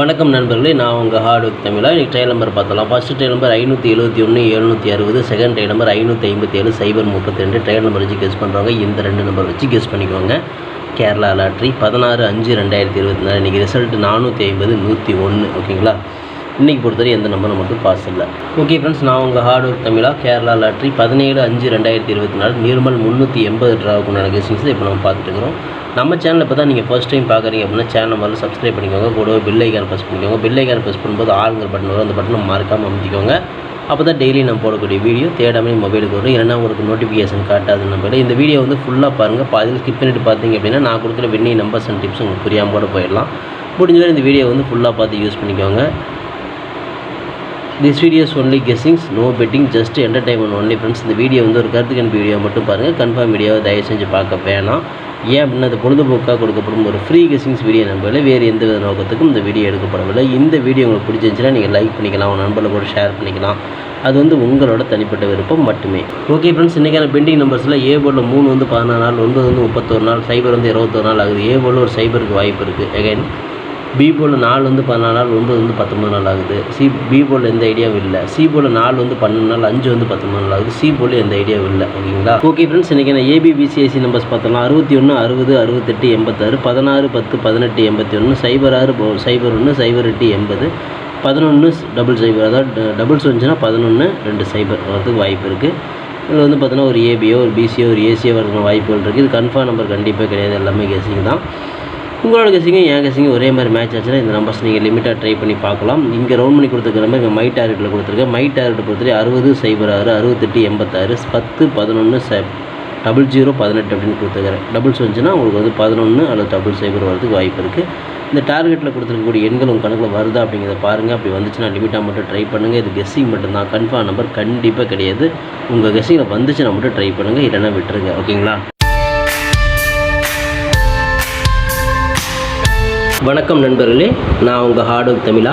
வணக்கம் நண்பர்களே நான் உங்கள் ஹார்ட் ஒர்க் தமிழா? இன்றைக்கி ட்ரையல் நம்பர் பார்த்தலாம். ஃபஸ்ட்டு ட்ரையல் நம்பர் ஐநூற்றி எழுபத்தி ஒன்று எழுநூற்றி அறுபது. செகண்ட் ட்ரையல் நம்பர் ஐநூற்றி ஐம்பத்தி ஏழு. சைபர் முப்பத்தி ரெண்டு ட்ரையல் நம்பர் வச்சு கெஸ் பண்ணுறவங்க இந்த ரெண்டு நம்பர் வச்சு கெஸ் பண்ணிக்கோங்க. கேரளா லாட்ரி பதினாறு அஞ்சு ரெண்டாயிரத்தி இருபத்தி நாலு. இன்றைக்கி ரிசல்ட் நானூற்றி ஐம்பது நூற்றி ஒன்று ஓகேங்களா இன்றைக்கி பொறுத்தவரை எந்த நம்பர் மட்டும் பாஸ் இல்லை. ஓகே ஃப்ரெண்ட்ஸ் நான் உங்கள் ஹார்ட் ஒர்க் தமிழா கேரளா லாட்ரி பதினேழு அஞ்சு ரெண்டாயிரத்தி இருபத்தி நாலு நிர்மல் முந்நூற்றி எண்பது ட்ராவுக்கு ட்ராவுக்குண்டான கெஸ்டிங்ஸ் இப்போ நம்ம பார்த்துட்டு இருக்கிறோம். நம்ம சேனலில் இப்போ தான் நீங்கள் ஃபஸ்ட் டைம் பார்க்குறீங்க அப்படின்னா சேனல் முதல்ல சப்ஸ்கிரைப் பண்ணிக்கோங்க. கூடவே பில் ஐக்கான் ப்ரெஸ் பண்ணிக்கோங்க. பில் ஐக்கான் ப்ரெஸ் பண்ணும்போது ஆளுங்கிற பட்டன் வரும். அந்த பட்டனை மறக்காமல் அமைச்சிக்கோங்க அப்போ தான் டெய்லி நம்ம போடக்கூடிய வீடியோ தேடாமல் மொபைலுக்கு வரும். ஏன்னா உங்களுக்கு நோட்டிஃபிகேஷன் காட்டாது நம்பர் இந்த வீடியோ வந்து ஃபுல்லாக பாருங்கள் பாதியில் ஸ்கிப் பண்ணிட்டு பார்த்தீங்க அப்படின்னா நான் கொடுக்குற வெண்ணி நம்பர்ஸ் அண்ட் டிப்ஸ் உங்களுக்கு புரியாமல் கூட போயிடலாம். முடிஞ்சவரை இந்த வீடியோ வந்து ஃபுல்லாக பார்த்து யூஸ் பண்ணிக்கோங்க. This videos only guessings no betting just entertainment only friends இந்த வீடியோ வந்து ஒரு கருத்துக்கன் வீடியோ மட்டும் பாருங்கள் கன்ஃபார்ம் வீடியோவை தயவு செஞ்சு பார்க்க வேணாம். ஏன் அப்படின்னா அது பொழுதுபோக்காக கொடுக்கப்படும் ஒரு ஃப்ரீ கெஸ்ஸிங்ஸ் வீடியோ நம்பவில்லை வேறு எந்த வித நோக்கத்துக்கும் இந்த வீடியோ எடுக்கப்படவில்லை. இந்த வீடியோ உங்களுக்கு பிடிச்சிருந்துச்சுன்னா நீங்கள் லைக் பண்ணிக்கலாம் உங்கள் நண்பர்கள் கூட ஷேர் பண்ணிக்கலாம். அது வந்து உங்களோட தனிப்பட்ட விருப்பம் மட்டுமே. ஓகே ஃப்ரெண்ட்ஸ் இன்றைக்கான பெண்டிங் நம்பர்ஸில் ஏ போர்டில் மூணு வந்து பதினாறு நாள் ஒன்பது வந்து முப்பத்தொரு நாள் சைபர் வந்து இருபத்தொரு நாள் ஆகுது. ஏ போர்டில் ஒரு சைபருக்கு வாய்ப்பு இருக்குது அகைன் பி போர்டில் நாலு வந்து பதினாலு நாள் ஒன்பது வந்து பத்தொம்பது நாள் ஆகுது. சி பி போர்டில் எந்த ஐடியாவும் இல்லை. சி போர்டில் நாலு வந்து பன்னெண்டு நாள் அஞ்சு வந்து பத்தொம்பது நாள் ஆகுது. சி போர்டில் எந்த ஐடியாவும் இல்லை. ஓகேங்களா? ஓகே ஃப்ரெண்ட்ஸ் இன்றைக்கி நான் ஏபிபிசிஐசி நம்பர்ஸ் பார்த்தலாம் அறுபத்தி ஒன்று அறுபது அறுபத்தெட்டு எண்பத்தாறு பதினாறு பத்து பதினெட்டு எண்பத்தி ஒன்று சைபர் ஆறு சைபர் ஒன்று சைபர் எட்டு எண்பது. பதினொன்று டபுள் சைபர் அதாவது டபுள்ஸ் வந்துச்சுன்னா பதினொன்று ரெண்டு சைபர் வரதுக்கு வாய்ப்பு இருக்குது இதில் வந்து பார்த்தீங்கன்னா ஒரு ஏபியோ ஒரு பிசியோ ஒரு ஏசியோ வர வாய்ப்புகள் இருக்குது இது கன்ஃபார்ம் நம்பர் கண்டிப்பாக கிடையாது. எல்லாமே கேசிங் தான். உங்களோட கெஸிங்கும் என் கெஸிங்கும் ஒரே மாதிரி மேட்ச் ஆச்சுன்னா இந்த நம்பர்ஸ் நீங்கள் லிமிட்டாக ட்ரை பண்ணி பார்க்கலாம். இங்கே ரவுண்ட் பண்ணி கொடுத்துருக்க நம்பர் இங்கே மை டார்கெட்டில் கொடுத்துருக்கேன். மை டார்கெட் பொறுத்தவரை அறுபது சைபர் ஆறு அறுபத்தெட்டு எண்பத்தாறு பத்து பதினொன்று ச டபுள் ஜீரோ பதினெட்டு அப்படின்னு கொடுத்துருக்கிறேன். டபுள்ஸ் வந்துச்சுன்னா உங்களுக்கு வந்து பதினொன்று அல்லது டபுள் சைபர் வரதுக்கு வாய்ப்பு இருக்குது இந்த டார்கெட்டில் கொடுத்துருக்கக்கூடிய எண்கள் உங்கள் கணக்கில் வருதா அப்படிங்கிறத பாருங்கள் அப்படி வந்துச்சுன்னா லிமிட்டாக மட்டும் ட்ரை பண்ணுங்கள் இது கெஸ்ஸிங் மட்டும்தான் கன்ஃபார்ம் நம்பர் கண்டிப்பாக கிடையாது. உங்கள் கெஸ்ஸிங்கில் வந்துச்சுன்னா மட்டும் ட்ரை பண்ணுங்கள் இல்லைன்னா விட்டுருங்க. ஓகேங்களா வணக்கம் நண்பர்களே நான் உங்கள் ஹார்ட் தமிழா.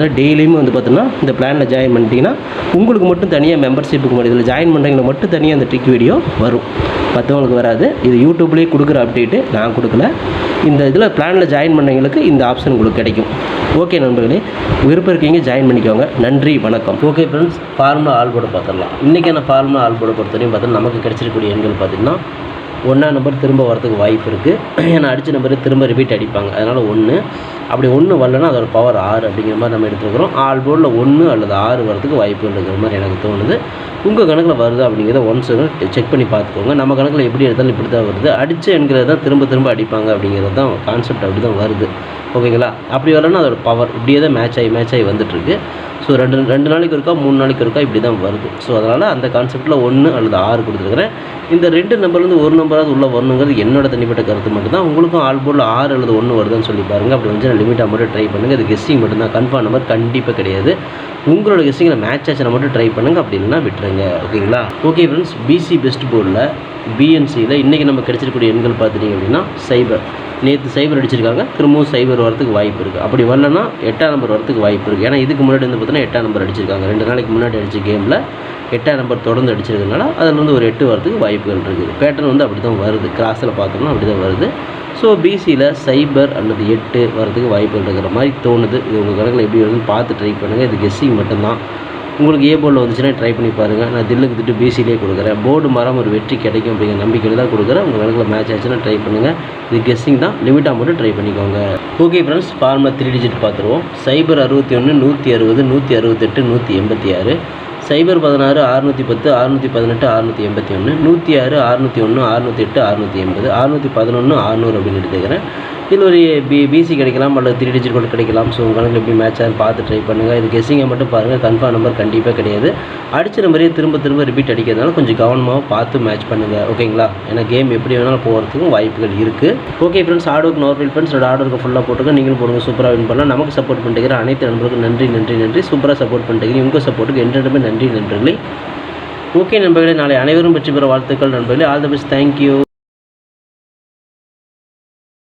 பார்த்தீங்கன்னா டெய்லியும் வந்து பார்த்தீங்கன்னா இந்த பிளானில் ஜாயின் பண்ணிட்டீங்கன்னா உங்களுக்கு மட்டும் தனியாக மெம்பர்ஷிப்புக்கு மட்டும் இதில் ஜாயின் பண்ணுறீங்க மட்டும் தனியாக அந்த ட்ரிக் வீடியோ வரும். மற்றவங்களுக்கு வராது. இது யூடியூப்லேயே கொடுக்குற அப்டேட்டு நான் கொடுக்கல. இந்த இதில் பிளானில் ஜாயின் பண்ணவங்களுக்கு இந்த ஆப்ஷன் உங்களுக்கு கிடைக்கும். ஓகே நண்பர்களே. விருப்பம் இருக்கீங்க ஜாயின் பண்ணிக்கோங்க. நன்றி வணக்கம். ஓகே ஃப்ரெண்ட்ஸ் ஃபார்முலா ஆல்போர்டு பார்த்துடலாம். இன்றைக்கான ஃபார்முலா ஆல்போர்டு பொறுத்தவரையும் பார்த்தீங்கன்னா நமக்கு கிடைச்சிருக்கக்கூடிய எண்கள் பார்த்திங்கன்னா ஒன்றா நம்பர் திரும்ப வரதுக்கு வாய்ப்பு இருக்குது ஏன்னா அடித்த நம்பர் திரும்ப ரிப்பீட் அடிப்பாங்க. அதனால் ஒன்று அப்படி ஒன்று வரலன்னா அதோட பவர் ஆறு அப்படிங்கிற மாதிரி நம்ம எடுத்துருக்குறோம். ஆல் போர்டில் ஒன்று அல்லது ஆறு வரதுக்கு வாய்ப்பு இருக்கிற மாதிரி எனக்கு தோணுது. உங்கள் கணக்கில் வருது அப்படிங்கிறத ஒன்ஸ் செக் பண்ணி பார்த்துக்கோங்க. நம்ம கணக்கில் எப்படி எடுத்தாலும் இப்படி தான் வருது. அடித்த என்கிறது தான் திரும்ப திரும்ப அடிப்பாங்க அப்படிங்கிறது தான் கான்செப்ட் அப்படி தான் வருது. ஓகேங்களா? அப்படி வரலன்னா அதோட பவர் இப்படியே தான் மேட்ச் ஆகி மேட்ச் ஆகி வந்துட்டுருக்கு. ஸோ ரெண்டு ரெண்டு நாளைக்கு இருக்கா மூணு நாளைக்கு இருக்கா இப்படி தான் வருது. ஸோ அதனால் அந்த கான்செப்ட்டில் ஒன்று அல்லது ஆறு கொடுத்துருக்குறேன். இந்த ரெண்டு நம்பர்லேருந்து ஒரு நம்பராவது உள்ளே வரணுங்கிறது என்னோட தனிப்பட்ட கருத்து மட்டும்தான். உங்களுக்கும் ஆல் போர்டில் ஆறு அல்லது ஒன்று வருதுன்னு சொல்லி பாருங்கள் அப்படி வந்து லிமிட்டாக மட்டும் ட்ரை பண்ணுங்கள் அது கெஸ்ஸிங் மட்டும்தான். கன்ஃபார்ம் நம்பர் கண்டிப்பாக கிடையாது. உங்களோட கெஸ்ஸிங்கில் மேட்ச் ஆச்சுன்னா மட்டும் ட்ரை பண்ணுங்கள் அப்படி இல்லைன்னா விட்டுருங்க. ஓகேங்களா? ஓகே ஃப்ரெண்ட்ஸ் பிசி பெஸ்ட் போர்டில் பிஎன்சியில் இன்றைக்கி நம்ம கிடச்சிருக்கக்கூடிய எண்கள் பார்த்துட்டிங்க அப்படின்னா சைபர் நேற்று சைபர் அடிச்சிருக்காங்க. திரும்பவும் சைபர் வரதுக்கு வாய்ப்பு இருக்குது அப்படி வரலன்னா எட்டாம் நம்பர் வரதுக்கு வாய்ப்பு இருக்குது ஏன்னா இதுக்கு முன்னாடி வந்து பார்த்தீங்கன்னா எட்டாம் நம்பர் அடிச்சிருக்காங்க. ரெண்டு நாளைக்கு முன்னாடி அடித்த கேமில் எட்டாம் நம்பர் தொடர்ந்து அடிச்சிருக்கனால அதில் வந்து ஒரு எட்டு வரதுக்கு வாய்ப்புகள் இருக்குது பேட்டர்ன் வந்து அப்படி தான் வருது. கிராஸில் பார்த்தோம்னா அப்படி தான் வருது. ஸோ பிசியில் சைபர் அல்லது எட்டு வரதுக்கு வாய்ப்புகள் இருக்கிற மாதிரி தோணுது. இது உங்கள் கணக்கில் எப்படி வருதுன்னு பார்த்து ட்ரை பண்ணுங்கள் இது கெஸ்ஸிங் மட்டும்தான். உங்களுக்கு ஏ போர்டில் வந்துச்சுன்னா ட்ரை பண்ணி பாருங்கள் நான் தில்லுக்கு திட்டு பிசிலே கொடுக்குறேன். போர்டு மரம் ஒரு வெற்றி கிடைக்கும் அப்படிங்கிற நம்பிக்கையில் தான் கொடுக்குறேன். உங்கள் கணக்கில் மேட்ச் ஆச்சுன்னா ட்ரை பண்ணுங்கள் இது கெஸ்ஸிங் தான். லிமிட்டாக மட்டும் ட்ரை பண்ணிக்கோங்க. ஓகே ஃப்ரெண்ட்ஸ் ஃபார்மில் த்ரீ டிஜிட் பார்த்துருவோம். சைபர் அறுபத்தி ஒன்று நூற்றி அறுபது நூற்றி அறுபத்தெட்டு நூற்றி எண்பத்தி ஆறு. சைபர் பதினாறு அறுநூற்றி பத்து அறுநூற்றி பதினெட்டு அறுநூற்றி எண்பத்தி ஒன்று நூற்றி ஆறு அறுநூற்றி ஒன்று அறுநூற்றி எட்டு அறுநூற்றி எண்பது அறுநூற்றி பதினொன்று அறுநூறு அப்படின்னு எடுத்துக்கிறேன். இதில் ஒரு பி பிசி கிடைக்கலாம் அல்லது த்ரீ டிஜிட் கூட கிடைக்கலாம். ஸோ உங்களுக்கு எப்படி மேட்ச் ஆகுது பார்த்து ட்ரை பண்ணுங்கள் இது கெஸ்ஸிங்கை மட்டும் பாருங்கள் கன்ஃபார்ம் நம்பர் கண்டிப்பாக கிடையாது. அடிச்சிட மாதிரியே திரும்ப திரும்ப ரிப்பீட் அடிக்கிறதுனால கொஞ்சம் கவனமாக பார்த்து மேட்ச் பண்ணுங்கள் ஓகேங்களா ஏன்னா கேம் எப்படி வேணாலும் போகிறதுக்கும் வாய்ப்புகள் இருக்குது ஓகே ஃப்ரெண்ட்ஸ் ஆர்டருக்கு நார்மல் ஃப்ரெண்ட்ஸ் என்னோட ஆர்டருக்கு ஃபுல்லாக போட்டுங்க நீங்களும் போடுங்க. சூப்பராக வின் பண்ணலாம். நமக்கு சப்போர்ட் பண்ணிட்டு அனைத்து நண்பர்களுக்கும் நன்றி நன்றி நன்றி. சூப்பராக சப்போர்ட் பண்ணிட்டு உங்கள் சப்போர்ட்டுக்கு என்றுமே நன்றி நண்பர்களே ஓகே நண்பர்களே நாளை அனைவரும் வெற்றி பெற வாழ்த்துக்கள் நண்பர்களே. All the best thank you